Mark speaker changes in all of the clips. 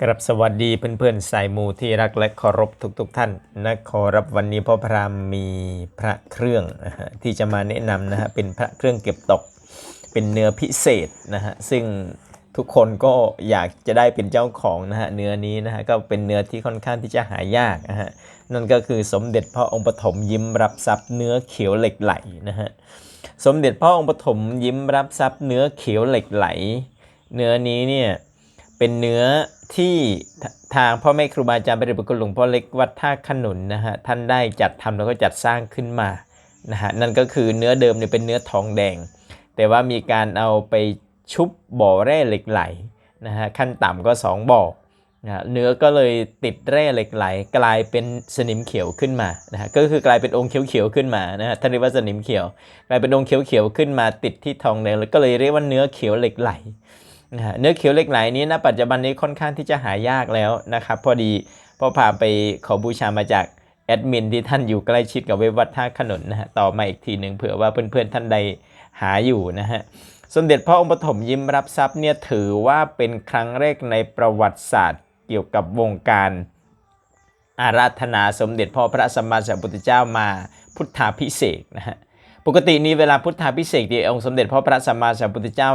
Speaker 1: กรับสวัสดีเพื่อนๆสายมูที่รักและเคารพทุกๆทท่านนะขอรับวันนี้พ่อพรามมีพระเครื่องที่จะมาแนะนำนะฮะเป็นพระเครื่องเก็บตก เป็นเนื้อพิเศษนะฮะซึ่งทุกคนก็อยากจะได้เป็นเจ้าของนะฮะเนื้อนี้นะฮะก็เป็นเนื้อที่ค่อนข้างที่จะหายากนะฮะนั่นก็คือสมเด็จพระองค์ปฐมยิ้มรับทรัพย์เนื้อเขียวเหล็กไหลนะฮะสมเด็จพระองค์ปฐมยิ้มรับทรัพย์เนื้อเขียวเหล็กไหล เนื้อนี้เนี่ยเป็นเนื้อ ที่ทางพ่อแม่ครูบาอาจารย์พระเดชพระคุณหลวงพ่อเล็กวัดท่าขนุนนะฮะท่านได้จัดทำแล้วก็จัดสร้างขึ้นมานะฮะนั่นก็คือเนื้อเดิมเนี่ยเป็นเนื้อทองแดง แต่ว่ามีการเอาไปชุบบ่อแร่เหล็กไหลนะฮะขั้นต่ำก็ 2 บ่อนะะเนื้อก็เลยติดแร่เหล็กไหล กลายเป็นสนิมเขียวขึ้นมานะฮะก็คือกลายเป็นองค์เขียวๆขึ้นมานะฮะท่านเรียกว่าสนิมเขียว กลายเป็นองค์เขียวๆขึ้นมาติดที่ทองแดงแล้วก็เลยเรียกว่าเนื้อเขียวเหล็กไหล เนื้อเขียวเหล็กไหลนี้ณปัจจุบันนี้ค่อนข้างที่จะหายากแล้วนะครับพอดีพอพาไปขอบูชามาจากแอดมินที่ท่านอยู่ใกล้ชิดกับเว็บวัดท่าขนนนะฮะต่อมาอีกทีหนึ่งเผื่อว่าเพื่อนๆท่านใดหาอยู่นะฮะสมเด็จพระองค์ปฐมยิ้มรับทรัพย์เนี่ยถือว่าเป็นครั้งแรกในประวัติศาสตร์ เกี่ยวกับวงการอาราธนาสมเด็จพ่อพระสัมมาสัมพุทธเจ้ามาพุทธาพิเศษนะฮะปกตินี้เวลาพุทธาพิเศษที่องค์สมเด็จพ่อพระสัมมาสัมพุทธเจ้า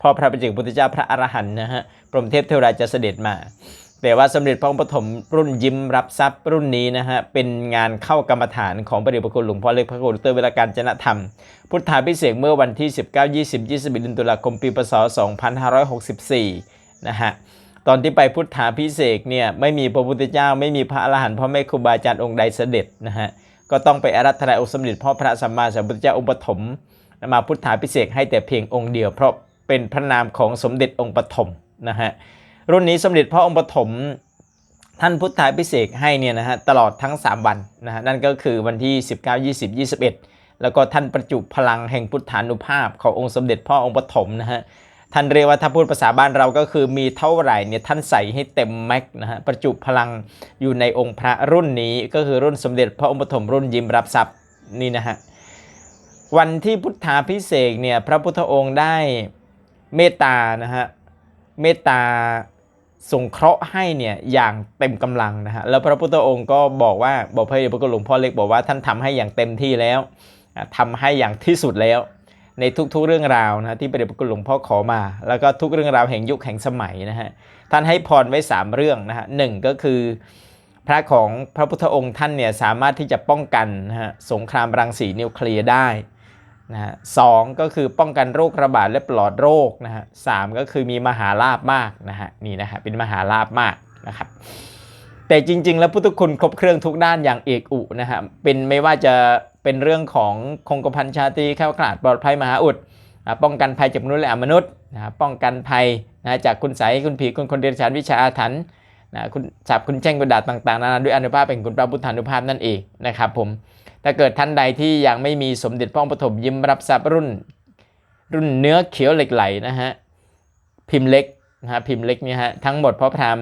Speaker 1: พ่อพระปัจเจกพุทธเจ้าพระอรหันต์นะฮะพรหมเทพเทวราชจะเสด็จมา แต่ว่าสมเด็จพระองค์ปฐมรุ่นยิ้มรับทรัพย์รุ่นนี้นะฮะเป็นงานเข้ากรรมฐานของพระเดชพระคุณหลวงพ่อเล็กพระโกรเตอร์เวลาการจนธรรม พุทธาพิเศษเมื่อวันที่ 19 20 21เดือนตุลาคมปีพศ 2564 นะฮะตอนที่ไปพุทธาพิเศษเนี่ยไม่มีพระพุทธเจ้าไม่มีพระอรหันต์พ่อแม่ครูบาอาจารย์องค์ใดเสด็จนะฮะก็ต้องไปอารัธนาองค์สมเด็จพ่อพระสัมมาสัมพุทธเจ้าองค์ปฐมมาพุทธาพิเศษให้แต่เพียงองค์เดียวเพราะ เป็นพระนามของสมเด็จองค์ปฐมนะฮะรุ่นนี้สมเด็จพระองค์ปฐมท่านพุทธาพิเศษให้เนี่ยนะฮะตลอดทั้ง 3 วันนะฮะนั่นก็คือวันที่ 19 20 21 แล้วก็ท่านประจุพลังแห่งพุทธานุภาพขององค์สมเด็จพ่อองค์ปฐมนะฮะท่านเรียกว่าถ้าพูดภาษาบ้านเราก็คือมีเท่าไหร่เนี่ยท่านใส่ให้เต็มแม็กซ์นะฮะประจุพลังอยู่ในองค์พระรุ่นนี้ก็คือรุ่นสมเด็จพระองค์ปฐมรุ่นยิ้มรับทรัพย์นี่นะฮะวันที่พุทธาพิเศษเนี่ยพระพุทธองค์ได้ เมตตานะฮะเมตตาสงเคราะห์ให้เนี่ยอย่างเต็มกำลังนะฮะแล้วพระพุทธองค์ก็บอกว่าบอกพระเดชพระคุณหลวงพ่อเล็กบอกว่าท่านทำให้อย่างเต็มที่แล้วอะทำให้อย่างที่สุดแล้ว ในทุกๆเรื่องราวนะที่พระเดชพระคุณหลวงพ่อขอมา แล้วก็ทุกเรื่องราวแห่งยุคแห่งสมัยนะฮะท่านให้พรไว้ 3 เรื่องนะฮะหนึ่งก็คือพระของพระพุทธองค์ท่านเนี่ยสามารถที่จะป้องกันนะฮะสงครามรังสีนิวเคลียร์ได้ นะฮะสองก็คือป้องกันโรคระบาดและปลอดโรคนะฮะสามก็คือมีมหาลาบมากนะฮะนี่นะฮะเป็นมหาลาบมากนะครับแต่จริง ๆ แล้วพุทธคุณครบเครื่องทุกด้านอย่างเอกอุนะฮะเป็นไม่ว่าจะเป็นเรื่องของคงกระพันชาตรีแคล้วคลาดปลอดภัยมหาอุดป้องกันภัยจากมนุษย์และอมนุษย์นะป้องกันภัยนะจากคุณใสยคุณผีคุณคนเดรัจฉานวิชาอาถรรพ์นะคุณสับคุณแช่งกุดาษต่างๆนานาด้วยอนุภาพเป็นคุณพระพุทธานุภาพนั่นเองนะครับผม ถ้าเกิดท่านใดที่ยังไม่มีสมเด็จพระองปฐมยิ้มรับทรัพย์รุ่น รุ่นเนื้อเขียวเหล็กไหลนะฮะพิมพ์เล็กนะฮะพิมพ์เล็กเนี่ยฮะทั้งหมดพ่อพราม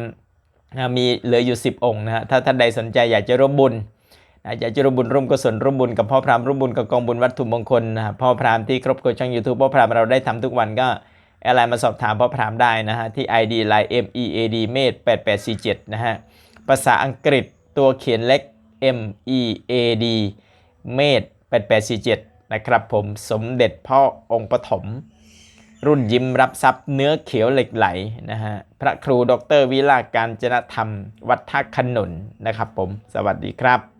Speaker 1: นะมีเหลืออยู่ 10 องค์นะฮะถ้าท่านใดสนใจอยากจะร่วมบุญอยากจะร่วมบุญร่วมกุศลร่วมบุญกับพ่อพรามร่วมบุญกับกองบุญวัตถุมงคลนะฮะพ่อพรามที่ครบกดช่อง YouTube พ่อพรามเราได้ทำทุกวันก็อร์ไลน์มาสอบถามพ่อพรามได้นะฮะที่ ID line M E A D เมด8847นะฮะภาษาอังกฤษตัวเขียนเล็ก M E A D เมษ8847 นะครับผมสมเด็จพ่อองค์ปฐมรุ่นยิ้มรับทรัพย์เนื้อเขียวเหล็กไหลนะฮะพระครูดรวิลาการจนธรรม วัดท่าขนุนนะครับผม สวัสดีครับ